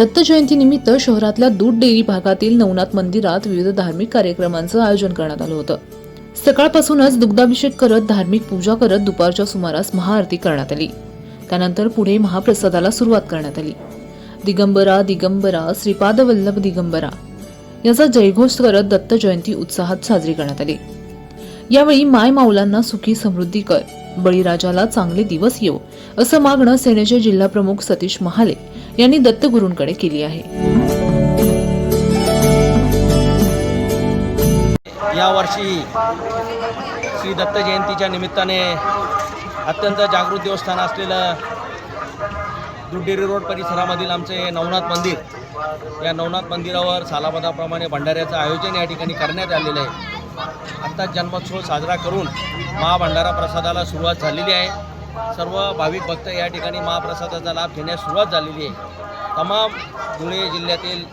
दत्त जयंतीनिमित्त शहरातल्या दूध डेअरी भागातील नवनाथ मंदिरात विविध धार्मिक कार्यक्रमांचं आयोजन करण्यात आलं होतं. सकाळपासूनच दुग्धाभिषेक करत धार्मिक पूजा करत दुपारच्या सुमारास महाआरती करण्यात आली. त्यानंतर पुढे महाप्रसादाला सुरुवात करण्यात आली. दिगंबरा दिगंबरा श्रीपाद वल्लभ दिगंबरा याचा जयघोष करत दत्त जयंती उत्साहात साजरी करण्यात आली. यावेळी माय माऊलांना सुखी समृद्धी कर बळीराजाला चांगले दिवस येऊ असं मागणं सेनेचे जिल्हाप्रमुख सतीश महाले यांनी दत्तगुरूंकडे केली आहे. यावर्षी श्री दत्त जयंतीच्या निमित्ताने अत्यंत जागृत देवस्थान असलेलं दुडेरी रोड परिसरामधील आमचे नवनाथ मंदिर या नवनाथ मंदिरावर सालाबदाप्रमाणे भंडाऱ्याचं आयोजन या ठिकाणी करण्यात आलेलं आहे. आत्ताच जन्मोत्सव साजरा करून महाभंडारा प्रसादाला सुरुवात झालेली आहे. सर्व भाविक भक्त या ठिकाणी महाप्रसादाचा लाभ घेण्यास सुरुवात झालेली आहे. तमाम धुळे जिल्ह्यातील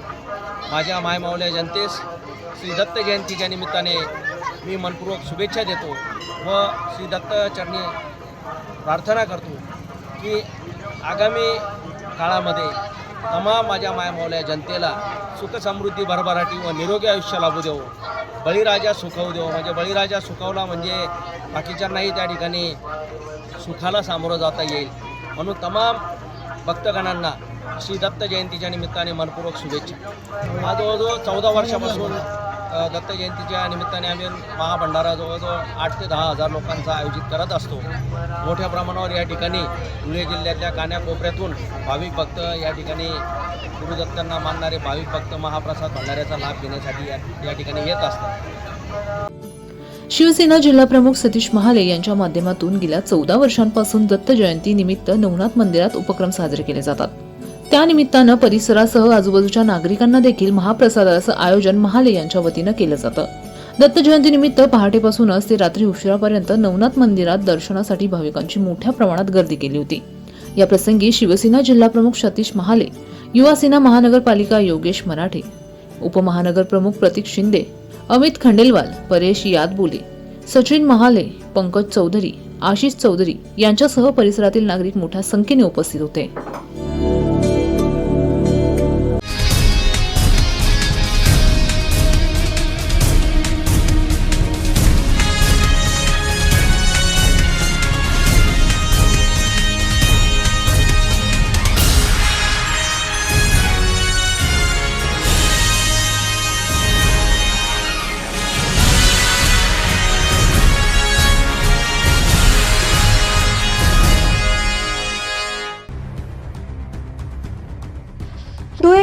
माझ्या मायमावल्या जनतेस श्री दत्त जयंतीच्या निमित्ताने मी मनपूर्वक शुभेच्छा देतो व श्री दत्त चरणी प्रार्थना करतो की आगामी काळामध्ये तमाम माझ्या मायमावल्या जनतेला सुखसमृद्धी भरभराटी व निरोगी आयुष्य लाभू देऊ बळीराजा सुखवू देऊ म्हणजे बळीराजा सुखवला म्हणजे बाकीच्यांनाही त्या ठिकाणी सुखाला सामोरं जाता येईल. म्हणून तमाम भक्तगणांना श्री दत्त जयंतीच्या निमित्ताने मनपूर्वक शुभेच्छा. हा जवळजवळ चौदा वर्षापासून दत्त जयंतीच्या निमित्ताने आम्ही महाभंडारा जवळजवळ आठ ते दहा हजार लोकांचा आयोजित करत असतो. मोठ्या प्रमाणावर या ठिकाणी धुळे जिल्ह्यातल्या कान्याकोपऱ्यातून भाविक भक्त या ठिकाणी गुरुदत्तांना मानणारे भाविक भक्त महाप्रसाद भंडाऱ्याचा लाभ घेण्यासाठी या ठिकाणी येत असतात. शिवसेना जिल्हाप्रमुख सतीश महाले यांच्या माध्यमातून गेल्या चौदा वर्षांपासून दत्त जयंती निमित्त नवनाथ मंदिरात उपक्रम साजरे केले जातात. त्यानिमित्तानं परिसरासह आजूबाजूच्या नागरिकांना देखील महाप्रसादाचं आयोजन महाले यांच्या वतीनं केलं जातं. दत्त जयंतीनिमित्त पहाटेपासूनच ते रात्री उशिरापर्यंत नवनाथ मंदिरात दर्शनासाठी भाविकांची मोठ्या प्रमाणात गर्दी केली होती. या प्रसंगी शिवसेना जिल्हाप्रमुख सतीश महाले युवासेना महानगरपालिका योगेश मराठे उपमहानगर प्रमुख प्रतीक शिंदे अमित खंडेलवाल परेश यादबोले सचिन महाले पंकज चौधरी आशिष चौधरी यांच्यासह परिसरातील नागरिक मोठ्या संख्येने उपस्थित होते.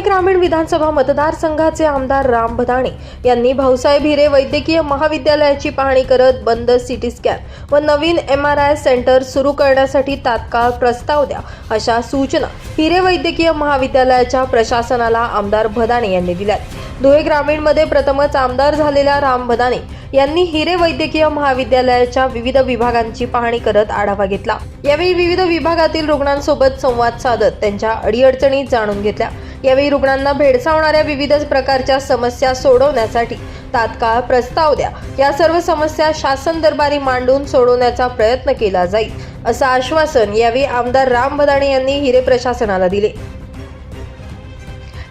ग्रामीण विधानसभा मतदारसंघाचे आमदार राम भदाणे यांनी भाऊसाहेब हिरे वैद्यकीय महाविद्यालयाची पाहणी करत बंद सिटी स्कॅन व नवीन एम आर आय सेंटर सुरू करण्यासाठी तात्काळ प्रस्ताव द्या अशा सूचना हिरे वैद्यकीय महाविद्यालयाच्या प्रशासनाला आमदार भदाणे यांनी दिल्या धुळे ग्रामीणमध्ये प्रथमच आमदार झालेल्या राम भदाणे यांनी हिरे वैद्यकीय महाविद्यालयाच्या विविध विभागांची पाहणी करत आढावा घेतला. यावेळी विविध विभागातील रुग्णांसोबत संवाद साधत त्यांच्या अडीअडचणी जाणून घेतल्या. यावेळी रुग्णांना भेडसावणाऱ्या विविध प्रकारच्या समस्या सोडवण्यासाठी तात्काळ प्रस्ताव द्या. या सर्व समस्या शासन दरबारी मांडून सोडवण्याचा प्रयत्न केला जाईल असं आश्वासन यावेळी आमदार राम भदाणे यांनी हिरे प्रशासनाला दिले.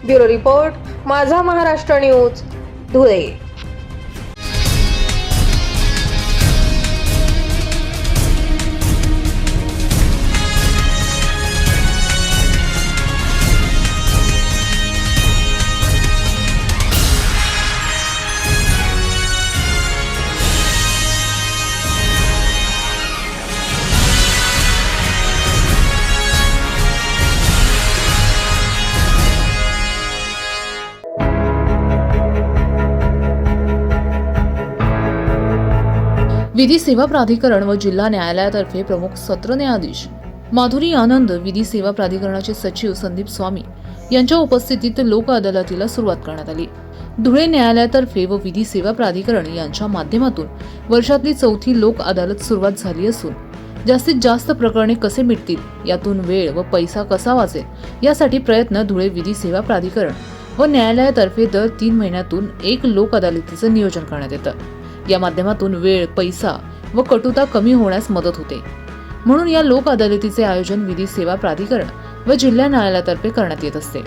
ब्युरो रिपोर्ट माझा महाराष्ट्र न्यूज धुळे. विधी सेवा प्राधिकरण व जिल्हा न्यायालयातर्फे प्रमुख सत्र न्यायाधीश माधुरी आनंद विधी सेवा प्राधिकरणाचे सचिव संदीप स्वामी यांच्या उपस्थितीत लोक अदालतीला सुरुवात करण्यात आली. धुळे न्यायालयातर्फे व विधी सेवा प्राधिकरण यांच्या माध्यमातून वर्षातली चौथी लोक अदालत सुरुवात झाली असून जास्तीत जास्त प्रकरणे कसे मिटतील यातून वेळ व पैसा कसा वाचेल यासाठी प्रयत्न धुळे विधी सेवा प्राधिकरण व न्यायालयातर्फे दर तीन महिन्यातून एक लोक अदालतीचं नियोजन करण्यात येतं. या माध्यमातून वेळ पैसा व कटुता कमी होण्यास मदत होते. म्हणून या लोक अदालतीचे आयोजन विधी सेवा प्राधिकरण व जिल्हा न्यायालयातर्फे करण्यात येत असते.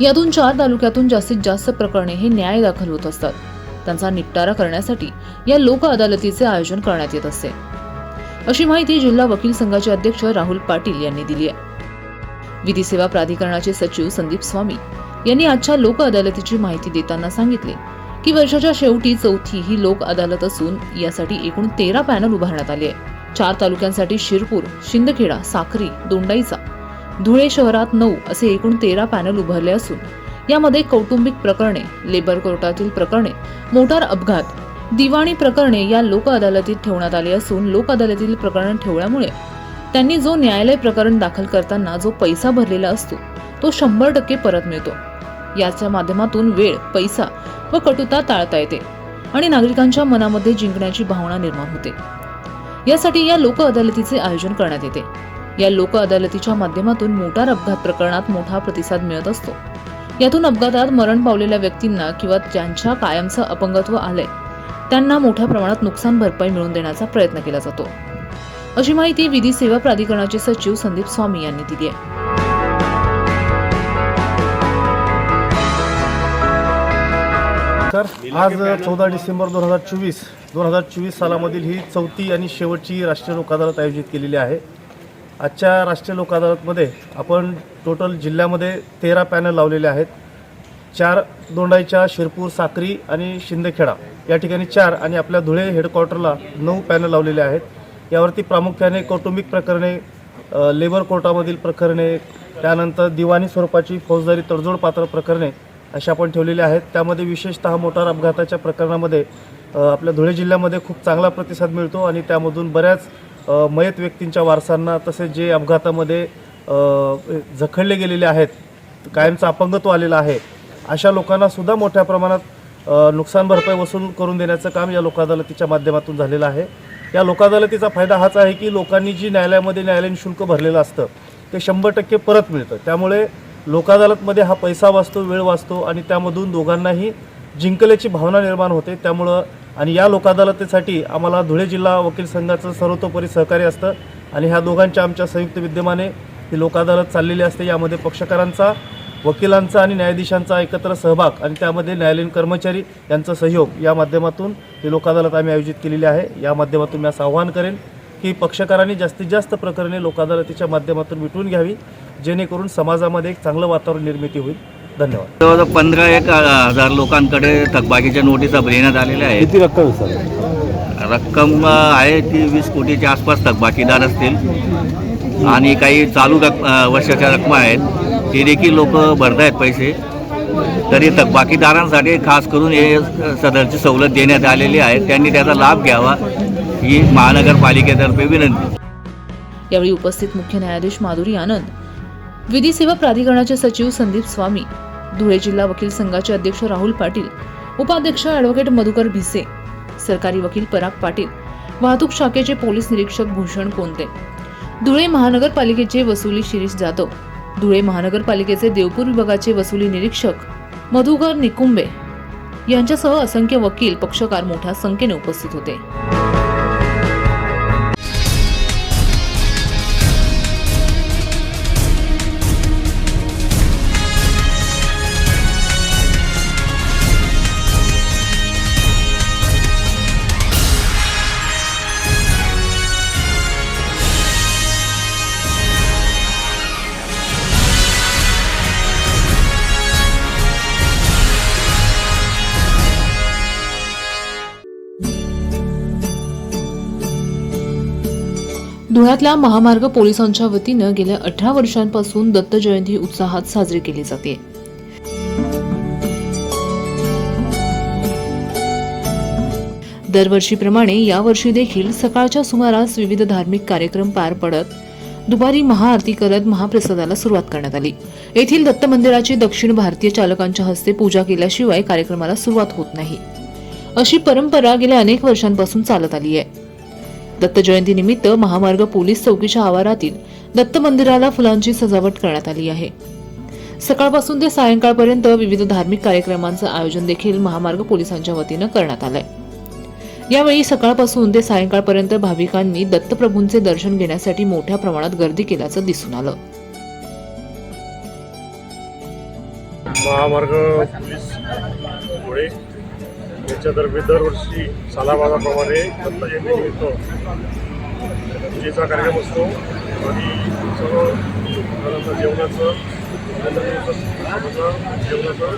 यातून चार तालुक्यातून जास्तीत जास्त प्रकरणे हे न्याय दाखल होत असतात. त्यांचा निपटारा करण्यासाठी या लोक अदालतीचे आयोजन करण्यात येत असते. अशी माहिती जिल्हा वकील संघाचे अध्यक्ष राहुल पाटील यांनी दिली आहे. विधी सेवा प्राधिकरणाचे सचिव संदीप स्वामी यांनी आजच्या लोक अदालतीची माहिती देताना सांगितले की वर्षाच्या शेवटी चौथी ही लोक अदालत असून यासाठी एकूण तेरा पॅनल उभारण्यात आले आहे चार तालुक्यांसाठी शिरपूर शिंदखेडा साखरी दोंडाईचा धुळे शहरात नऊ असे एकूण तेरा पॅनल उभारले असून यामध्ये कौटुंबिक प्रकरणे लेबर कोर्टातील प्रकरणे मोटार अपघात दिवाणी प्रकरणे या लोक अदालतीत ठेवण्यात आले असून लोक अदालतीतील प्रकरण ठेवल्यामुळे त्यांनी जो न्यायालय प्रकरण दाखल करताना जो पैसा भरलेला असतो तो शंभर टक्के परत मिळतो. याच्या माध्यमातून वेळ पैसा व कटुता टाळता येते आणि नागरिकांच्या मनामध्ये जिंकण्याची भावना निर्माण होते. यासाठी या लोक अदालतीचे आयोजन करण्यात येते. या लोक अदालतीच्या माध्यमातून मोटार अपघात प्रकरणात मोठा प्रतिसाद मिळत असतो. यातून अपघातात मरण पावलेल्या व्यक्तींना किंवा ज्यांच्या कायमचं अपंगत्व आलंय त्यांना मोठ्या प्रमाणात नुकसान भरपाई मिळवून देण्याचा प्रयत्न केला जातो. अशी माहिती विधी सेवा प्राधिकरणाचे सचिव संदीप स्वामी यांनी दिली आहे. तर आज चौदा डिसेंबर दोन हजार चोवीस. दोन हजार चोवीस सालामधील ही चौथी आणि शेवटची राष्ट्रीय लोक अदालत आयोजित केलेली आहे. आजच्या राष्ट्रीय लोक अदालतमध्ये आपण टोटल जिल्ह्यामध्ये तेरा पॅनल लावलेले आहेत. चार दोंडाईच्या शिरपूर साक्री आणि शिंदखेडा. या ठिकाणी चार आणि आपल्या धुळे हेडक्वार्टरला नऊ पॅनल लावलेले आहेत. यावरती प्रामुख्याने कौटुंबिक प्रकरणे लेबर कोर्टामधील प्रकरणे त्यानंतर दिवाणी स्वरूपाची फौजदारी तडजोड पात्र प्रकरणे अशा आपण ठेवलेल्या आहेत. त्यामध्ये विशेषतः मोटार अपघाताच्या प्रकरणामध्ये आपल्या धुळे जिल्ह्यामध्ये खूप चांगला प्रतिसाद मिळतो आणि त्यामधून बऱ्याच मयत व्यक्तींच्या वारसांना तसेच जे अपघातामध्ये जखडले गेलेले आहेत कायमचं अपंगत्व आलेलं आहे अशा लोकांना सुद्धा मोठ्या प्रमाणात नुकसान भरपाई वसूल करून देण्याचं काम या लोक अदालतीच्या माध्यमातून झालेलं आहे. या लोकादालतीचा फायदा हाच आहे की लोकांनी जी न्यायालयामध्ये न्यायालयीन शुल्क भरलेलं असतं ते शंभर टक्के परत मिळतं. त्यामुळे लोक अदालतमध्ये हा पैसा वाचतो वेळ वाचतो आणि त्यामधून दोघांनाही जिंकल्याची भावना निर्माण होते. त्यामुळं आणि या लोकादालतेसाठी आम्हाला धुळे जिल्हा वकील संघाचं सर्वतोपरी सहकार्य असतं आणि ह्या दोघांच्या आमच्या संयुक्त विद्यमाने ही लोक अदालत चाललेली असते. यामध्ये पक्षकारांचा वकिलांचा आणि न्यायाधीशांचा एकत्र सहभाग आणि त्यामध्ये न्यायालयीन कर्मचारी यांचा सहयोग या माध्यमातून ही लोक अदालत आम्ही आयोजित केलेली आहे. या माध्यमातून मी असं आवाहन करेन की पक्षकारांनी जास्तीत जास्त प्रकरणे लोक अदालतीच्या माध्यमातून मिटवून घ्यावी जेणेकरून समाजामध्ये एक चांगलं वातावरण निर्मिती होईल. धन्यवाद. जवळजवळ पंधरा एक हजार लोकांकडे थकबाकीच्या नोटिसा देण्यात आलेल्या आहेत. किती रक्कम रक्कम आहे ती वीस कोटीच्या आसपास थकबाकीदार असतील. आणि काही चालू रक वर्षाच्या रकमा आहेत. ते देखील लोक भरतायत पैसे. तरी थकबाकीदारांसाठी खास करून हे सदरची सवलत देण्यात आलेली आहे. त्यांनी त्याचा लाभ घ्यावा. ही महानगरपालिकेतर्फे विनंती. यावेळी उपस्थित मुख्य न्यायाधीश माधुरी आनंद विधी सेवा प्राधिकरणाचे सचिव संदीप स्वामी धुळे जिल्हा वकील संघाचे अध्यक्ष राहुल पाटील उपाध्यक्ष ॲडव्होकेट मधुकर भिसे सरकारी वकील पराग पाटील वाहतूक शाखेचे पोलीस निरीक्षक भूषण कोणते धुळे महानगरपालिकेचे वसुली शिरीष जाधव धुळे महानगरपालिकेचे देवपूर विभागाचे वसुली निरीक्षक मधुकर निकुंबे यांच्यासह असंख्य वकील पक्षकार मोठ्या संख्येने उपस्थित होते. धुळ्यातल्या महामार्ग पोलिसांच्या वतीनं गेल्या अठरा वर्षांपासून दत्त जयंती उत्साहात साजरी केली जाते. दरवर्षीप्रमाणे यावर्षी देखील सकाळच्या सुमारास विविध धार्मिक कार्यक्रम पार पडत दुपारी महाआरती करत महाप्रसादाला सुरुवात करण्यात आली. येथील दत्त मंदिराची दक्षिण भारतीय चालकांच्या हस्ते पूजा केल्याशिवाय कार्यक्रमाला सुरुवात होत नाही. अशी परंपरा गेल्या अनेक वर्षांपासून चालत आली आहे दत्त जयंतीनिमित्त महामार्ग पोलीस चौकीच्या आवारातील दत्त मंदिराला फुलांची सजावट करण्यात आली आहे. सकाळपासून ते सायंकाळपर्यंत विविध धार्मिक कार्यक्रमांचं आयोजन देखील महामार्ग पोलिसांच्या वतीनं करण्यात आलंय. यावेळी सकाळपासून ते सायंकाळपर्यंत भाविकांनी दत्तप्रभूंचे दर्शन घेण्यासाठी मोठ्या प्रमाणात गर्दी केल्याचं दिसून आलं. महामार्ग पोलीस यांच्यातर्फे दरवर्षी सालाबाजाप्रमाणे दत्त जयंतीनिमित्त पूजेचा कार्यक्रम असतो. आणि सर्व त्यानंतर जेवणाचं जेवणाचं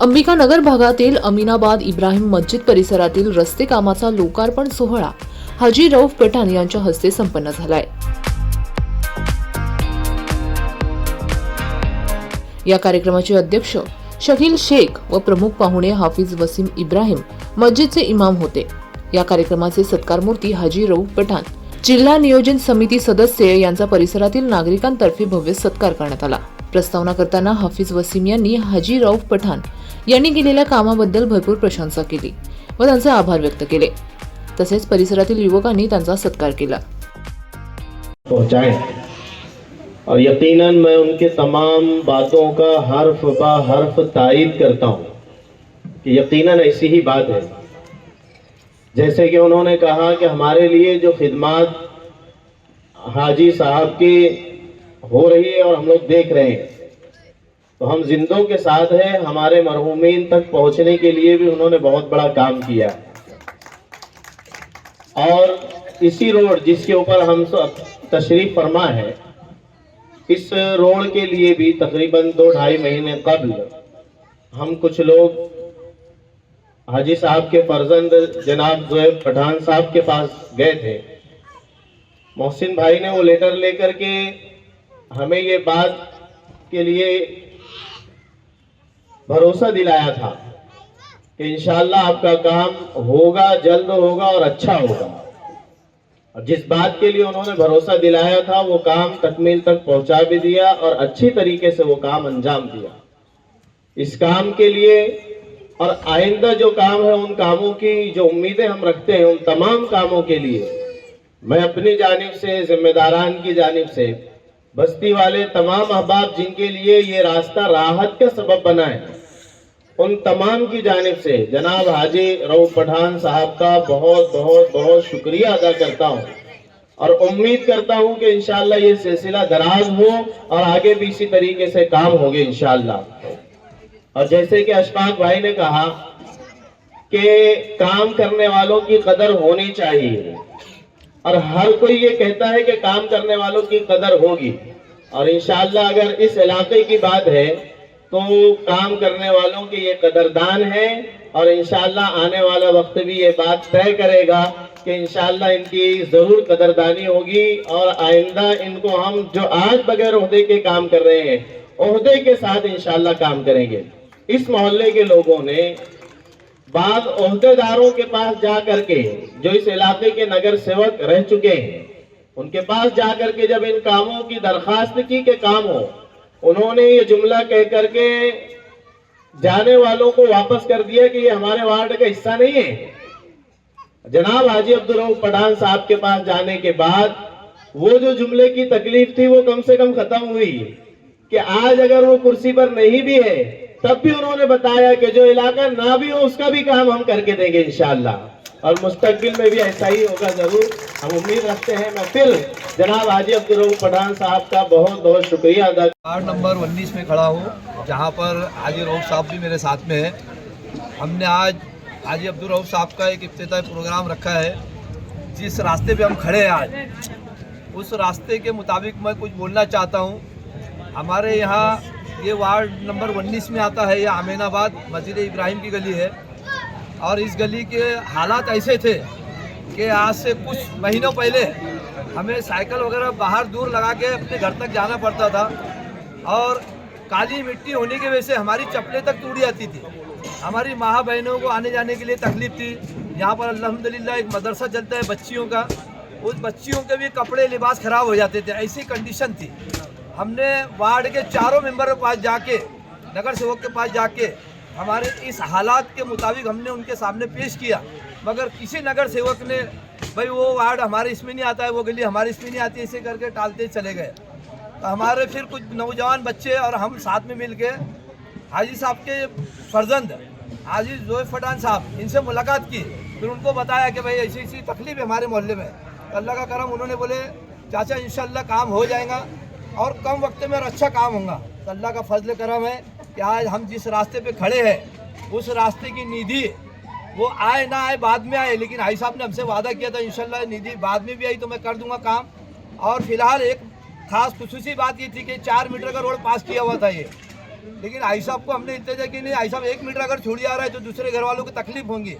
अंबिकानगर भागातील अमीनाबाद इब्राहिम मस्जिद परिसरातील रस्ते कामाचा लोकार्पण सोहळा हाजी रौफ पठाण यांच्या हस्ते संपन्न झालाय. या कार्यक्रमाचे अध्यक्ष शकील शेख व प्रमुख पाहुणे हाफिज वसीम इब्राहिम मस्जिदचे इमाम होते. या कार्यक्रमाचे सत्कारमूर्ती हाजी रऊफ पठाण जिल्हा नियोजन समिती सदस्य यांचा परिसरातील नागरिकांतर्फे भव्य सत्कार करण्यात आला. प्रस्तावना करताना हाफिज वसीम यांनी हाजी रऊफ पठाण यांनी केलेल्या कामाबद्दल भरपूर प्रशंसा केली व त्यांचे आभार व्यक्त केले. तसेच परिसरातील युवकांनी त्यांचा सत्कार केला. और यकीनन मैं उनके तमाम बातों का हर्फ बा हर्फ तायद करता हूँ कि यकीनन ऐसी ही बात है। जैसे कि उन्होंने कहा कि हमारे लिए जो खिदमात हाजी साहब की हो रही है और हम लोग देख रहे हैं तो हम जिंदों के साथ हैं, हमारे मरहूमिन तक पहुँचने के लिए भी उन्होंने बहुत बड़ा काम किया। और इसी रोड जिसके ऊपर हम सब तशरीफ़ फरमा है, इस रोड के लिए भी तकरीबन दो ढाई महीने कबल हम कुछ लोग हाजी साहब के फर्जंद, जनाब जोएब पठान साहब के पास गए थे। मोहसिन भाई ने वो लेटर लेकर के हमें ये बात के लिए भरोसा दिलाया था कि इंशाल्लाह आपका काम होगा, जल्द होगा और अच्छा होगा। और जिस बात के लिए उन्होंने भरोसा दिलाया था, वो काम तकमील तक पहुँचा भी दिया और अच्छी तरीके से वो काम अंजाम दिया। इस काम के लिए और आइंदा जो काम है उन कामों की, जो उम्मीदें हम रखते हैं उन तमाम कामों के लिए, मैं अपनी जानब से, जिम्मेदारान की जानब से बस्ती वाले तमाम अहबाब जिनके लिए ये रास्ता राहत का सबब बना है, उन तमाम की जानब से जनाब हाजी रऊफ पठान साहब का बहुत बहुत बहुत शुक्रिया अदा करता हूँ। और उम्मीद करता हूँ कि इंशाल्लाह ये सिलसिला दराज हो और आगे भी इसी तरीके से काम होंगे इनशाला और जैसे कि अशफाक भाई ने कहा कि काम करने वालों की कदर होनी चाहिए। और हर कोई ये कहता है कि काम करने वालों की कदर होगी। और इंशाल्लाह अगर इस इलाके की बात है तो काम करने वालों की ये कदरदान है और इंशाल्लाह आने वाला वक्त भी ये बात तय करेगा कि इंशाल्लाह इनकी ज़रूर कदरदानी होगी और आइंदा इनको हम जो आज बगैर ओहदे के काम कर रहे हैं ओहदे के साथ इंशाल्लाह काम करेंगे। इस मोहल्ले के लोगों ने बाद ओहदेदारों के पास जा करके जो इस इलाके के नगर सेवक रह चुके हैं, उनके पास जा करके जब इन कामों की दरखास्त की के काम हो उन्होंने ये जुमला कह करके जाने वालों को वापस कर दिया कि ये हमारे वार्ड का हिस्सा नहीं है। जनाब हाजी अब्दुल पठान साहब के पास जाने के बाद, वो जो जुमले की तकलीफ़ थी वो कम से कम खत्म हुई। कि आज अगर वो कुर्सी पर नहीं भी है तब भी उन्होंने बताया कि जो इलाका ना भी हो, उसका भी काम हम करके देंगे इंशाल्लाह। और मुस्तकबिल में भी ऐसा ही होगा ज़रूर। हम उम्मीद रखते हैं। मैं फिर जनाब हाजी अब्दुल पठान साहब का बहुत बहुत शुक्रिया अदा वार्ड नंबर उन्नीस में खड़ा हूँ, जहाँ पर हाजी रऊफ साहब भी मेरे साथ में है। हमने आज हाजी अब्दुल रऊफ साहब का एक इफ्तिताही प्रोग्राम रखा है। जिस रास्ते पे हम खड़े हैं आज, उस रास्ते के मुताबिक मैं कुछ बोलना चाहता हूँ। हमारे यहाँ ये वार्ड नंबर उन्नीस में आता है, ये अमीनाबाद मस्जिद इब्राहिम की गली है। और इस गली के हालात ऐसे थे कि आज से कुछ महीनों पहले हमें साइकिल वगैरह बाहर दूर लगा के अपने घर तक जाना पड़ता था और काली मिट्टी होने की वजह से हमारी चप्पलें तक टूट जाती थी। हमारी माँ बहनों को आने जाने के लिए तकलीफ़ थी। यहाँ पर अल्हम्दुलिल्लाह एक मदरसा चलता है बच्चियों का। उस बच्चियों के भी कपड़े लिबास खराब हो जाते थे, ऐसी कंडीशन थी। हमने वार्ड के चारों मेंबर के पास जाके, नगर सेवक के पास जाके, हमारे इस हालात के मुताबिक हमने उनके सामने पेश किया। मगर किसी नगर सेवक ने, भाई, वो वार्ड हमारे इसमें नहीं आता है, वो गली हमारे इसमें नहीं आती इसे करके टालते चले गए। तो हमारे फिर कुछ नौजवान बच्चे और हम साथ में मिल के, हाजी साहब के फर्जंद, हाजी जोएफ फटान साहब, इनसे मुलाकात की। फिर उनको बताया कि, भाई ऐसी ऐसी तकलीफ़ है हमारे मोहल्ले में। तो अल्लाह का करम उन्होंने बोले, चाचा, इंशाल्लाह काम हो जाएगा। और कम वक्त में और अच्छा काम होगा। अल्लाह का फजल करम है कि आज हम जिस रास्ते पे खड़े हैं, उस रास्ते की निधि, वो आए ना आए बाद में आए, लेकिन भाई साहब ने हमसे वादा किया था, इंशाल्लाह निधि बाद में भी आई तो मैं कर दूँगा काम। और फ़िलहाल एक खास खसूसी बात ये थी कि चार मीटर का रोड पास किया हुआ था ये। लेकिन आई साहब को हमने इतने कि नहीं आई साहब, एक मीटर अगर छोड़ी आ रहा है तो दूसरे घर वालों को तकलीफ़ होंगी।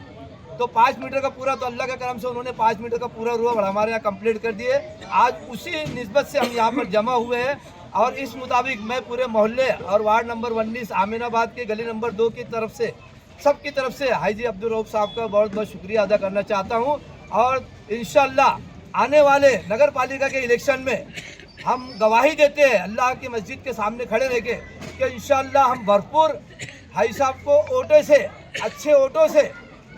तो पाँच मीटर का पूरा तो अल्लाह के करम से उन्होंने पाँच मीटर का पूरा रोड हमारे यहाँ कंप्लीट कर दिए। आज उसी नस्बत से हम यहाँ पर जमा हुए हैं और इस मुताबिक मैं पूरे मोहल्ले और वार्ड नंबर उन्नीस आमीनाबाद के गली नंबर दो की तरफ़ से, सबकी तरफ़ से हाजी अब्दुल रऊफ साहब का बहुत बहुत शुक्रिया अदा करना चाहता हूँ। और इन आने वाले नगर पालिका के इलेक्शन में हम गवाही देते हैं अल्लाह की मस्जिद के सामने खड़े रह के कि इंशाल्लाह हम भरपूर हाई साहब को ऑटो से, अच्छे ऑटो से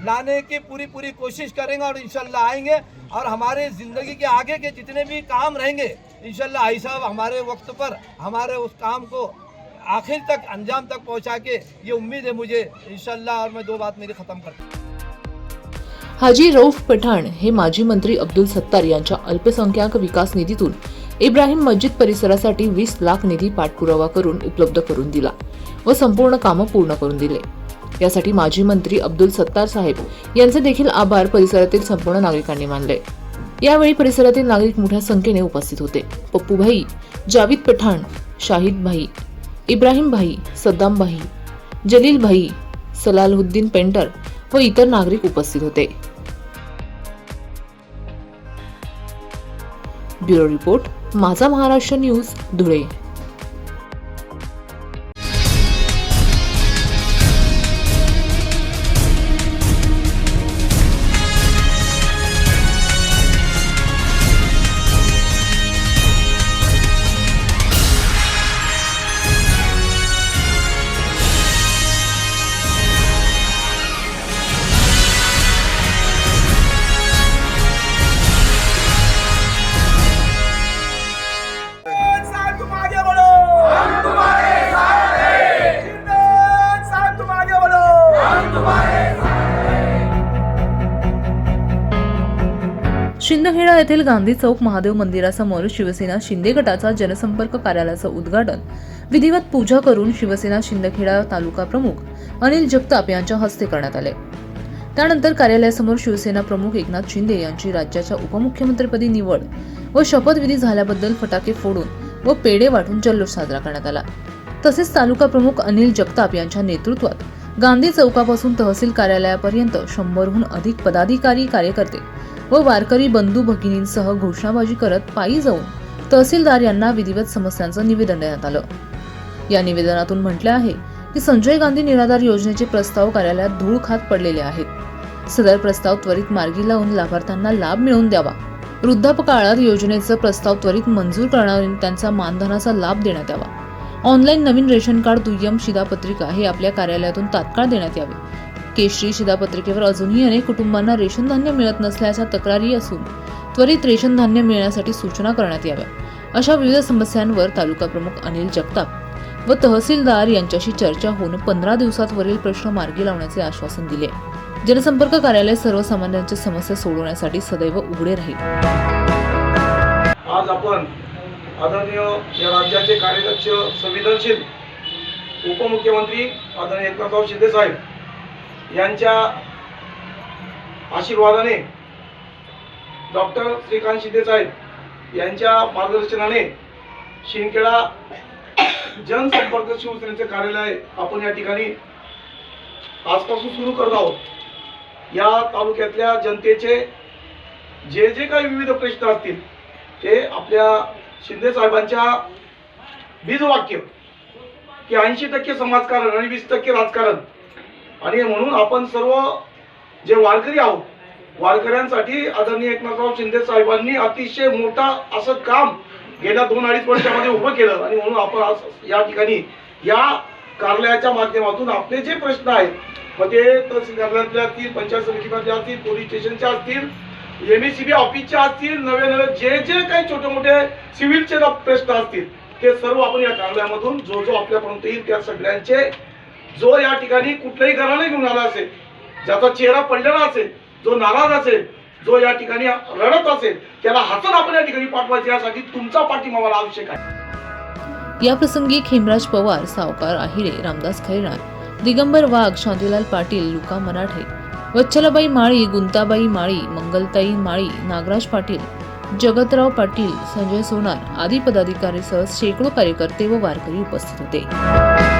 लाने की पूरी पूरी कोशिश करेंगे और इंशाल्लाह आएंगे और हमारे ज़िंदगी के आगे के जितने भी काम रहेंगे इंशाल्लाह आई साहब हमारे वक्त पर हमारे उस काम को आखिर तक अंजाम तक पहुंचा के ये उम्मीद है मुझे इंशाल्लाह और मैं दो बात मेरी ख़त्म करता हूँ। हाजी रऊफ पठाण हे माजी मंत्री अब्दुल सत्तार यांच्या अल्पसंख्याक विकास निधीतून इब्राहिम मस्जिद परिसरासाठी वीस लाख निधी पाठपुरावा करून उपलब्ध करून दिला व संपूर्ण कामं पूर्ण करून दिले. यासाठी माजी मंत्री अब्दुल सत्तार साहेब यांचे देखील आभार परिसरातील संपूर्ण नागरिकांनी मानले. यावेळी परिसरातील नागरिक मोठ्या संख्येने उपस्थित होते. पप्पूभाई जावीद पठाण शाहिद भाई इब्राहिम भाई सद्दाम भाई जलील भाई सलालहुद्दीन पेंटर व इतर नागरिक उपस्थित होते. ब्युरो रिपोर्ट माझा महाराष्ट्र न्यूज धुळे. पुण्यातील गांधी चौक महादेव मंदिरासमोर शिवसेना शिंदे गटाचा जनसंपर्क कार्यालयाचं उद्घाटन. विधिवत पूजा करून शिवसेना शिंदखेडा तालुका प्रमुख अनिल जगताप यांच्या हस्ते करण्यात आले. त्यानंतर कार्यालयासमोर शिवसेना प्रमुख एकनाथ शिंदे यांची राज्याच्या उपमुख्यमंत्रीपदी निवड व शपथविधी झाल्याबद्दल फटाके फोडून व पेढे वाटून जल्लोष साजरा करण्यात आला. तसेच तालुका प्रमुख अनिल जगताप यांच्या नेतृत्वात गांधी चौकापासून तहसील कार्यालयापर्यंत शंभरहून अधिक पदाधिकारी कार्यकर्ते व वारकरी बंधू भगिनींसह घोषणाबाजी करत पायी जाऊन तहसीलदार यांना विधिवत समस्यांचं निवेदन देण्यात आलं. या निवेदनातून म्हटले आहे की संजय गांधी निराधार योजनेचे प्रस्ताव कार्यालयात धूळ खात पडलेले आहेत. सदर प्रस्ताव त्वरित मार्गी लावून लाभार्थ्यांना लाभ मिळवून द्यावा. वृद्धापकाळात योजनेचा प्रस्ताव त्वरित मंजूर करणाऱ्यांना त्यांचा मानधनाचा लाभ देण्यात यावा. ऑनलाईन नवीन रेशन कार्ड दुय्यम शिधापत्रिका हे आपल्या कार्यालयातून तात्काळ देण्यात यावे. केशरी शिधापत्रिकेवर अजूनही अनेक कुटुंबांना रेशन धान्य मिळत नसल्याच्या तक्रारी असून त्वरित रेशन धान्य मिळण्यासाठी सूचना करण्यात याव्या. अशा विविध समस्यांवर तालुका प्रमुख अनिल जगताप व तहसीलदार यांच्याशी चर्चा होऊन पंधरा दिवसात वरील प्रश्न मार्गी लावण्याचे आश्वासन दिले. जनसंपर्क कार्यालय सर्वसामान्यांच्या समस्या सोडवण्यासाठी सदैव उघडे राहील. आज आपण आदरणीय या राज्याचे कार्यदक्ष संवेदनशील उपमुख्यमंत्री आदरणीय एकनाथराव शिंदे साहेब यांच्या आशीर्वादाने डॉक्टर श्रीकांत शिंदे साहेब यांच्या मार्गदर्शनाने शिंदखेडा जनसंपर्क शिवसेनेचे कार्यालय आपण या ठिकाणी आजपासून सुरू करत आहोत. या तालुक्यातल्या जनतेचे जे जे काही विविध प्रश्न असतील ते आपल्या शिंदे साहेबांच्या बीजवाक्य की ऐंशी टक्के समाजकारण आणि वीस टक्के राजकारण आणि म्हणून आपण सर्व जे वारकरी आहोत वारकऱ्यांसाठी आदरणीय एकनाथराव शिंदे साहेबांनी अतिशय मोठा असं काम गेल्या दोन अडीच वर्षामध्ये उभं केलं. आणि म्हणून आपण आज या ठिकाणी या कार्यालयाच्या माध्यमातून आपले जे प्रश्न आहेत मग ते तहसील कार्यालयातले असतील पंचायत समितीमधले असतील पोलीस स्टेशनचे असतील एम एस सी बी ऑफिसचे असतील नवे नवे जे जे काही छोटे मोठे सिव्हिलचे प्रश्न असतील ते सर्व आपण या कार्यालयामधून जो जो आपल्यापर्यंत येईल त्या सगळ्यांचे जो या ठिकाणी कुठल्याही घराने घेऊन आला असेल ज्याचा चेहरा पडलेला असेल जो नाराज असेल जो या ठिकाणी रडत असेल त्याला हसत आपण या ठिकाणी पाठवायचे यासाठी तुमचा पाठिंबा मला आवश्यक आहे. या प्रसंगी खेमराज पवार सावकार आहिरे रामदास खैरार दिगंबर वाघ शांतीलाल पाटील लुका मराठे वच्छलाबाई माळी गुंताबाई माळी मंगलताई माळी नागराज पाटील जगतराव पाटील संजय सोनार आदी पदाधिकारीसह शेकडो कार्यकर्ते व वारकरी उपस्थित होते.